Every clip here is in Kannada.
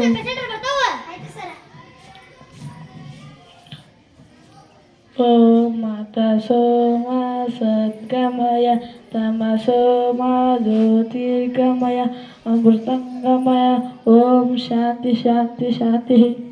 Hmm. Pemata soma sat kamaya Tama soma dhuti kamaya Ambur tangga Om shanti shanti shanti.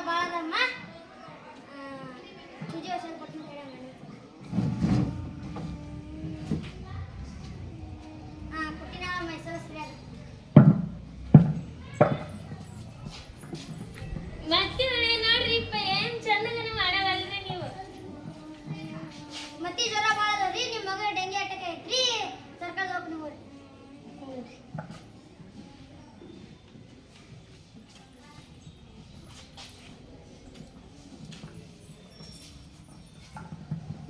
trabalha mais.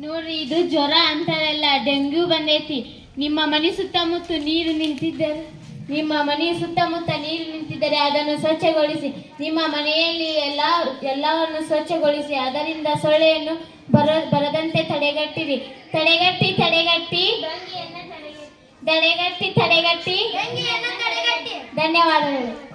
ನೋಡ್ರಿ ಇದು ಜ್ವರ ಅಂತಾರಲ್ಲ ಡೆಂಗ್ಯೂ ಬಂದೈತಿ. ನಿಮ್ಮ ಮನೆ ಸುತ್ತಮುತ್ತ ನೀರು ನಿಂತಿದ್ದಾರೆ ನಿಮ್ಮ ಮನೆ ಸುತ್ತಮುತ್ತ ನೀರು ನಿಂತಿದ್ದರೆ ಅದನ್ನು ಸ್ವಚ್ಛಗೊಳಿಸಿ. ನಿಮ್ಮ ಮನೆಯಲ್ಲಿ ಎಲ್ಲ ಎಲ್ಲವನ್ನು ಸ್ವಚ್ಛಗೊಳಿಸಿ. ಅದರಿಂದ ಸೊಳ್ಳೆಯನ್ನು ಬರ ಬರದಂತೆ ತಡೆಗಟ್ಟಿರಿ. ತಡೆಗಟ್ಟಿ ತಡೆಗಟ್ಟಿ. ತಡೆಗಟ್ಟಿ. ತಡೆಗಟ್ಟಿ. ಧನ್ಯವಾದಗಳು.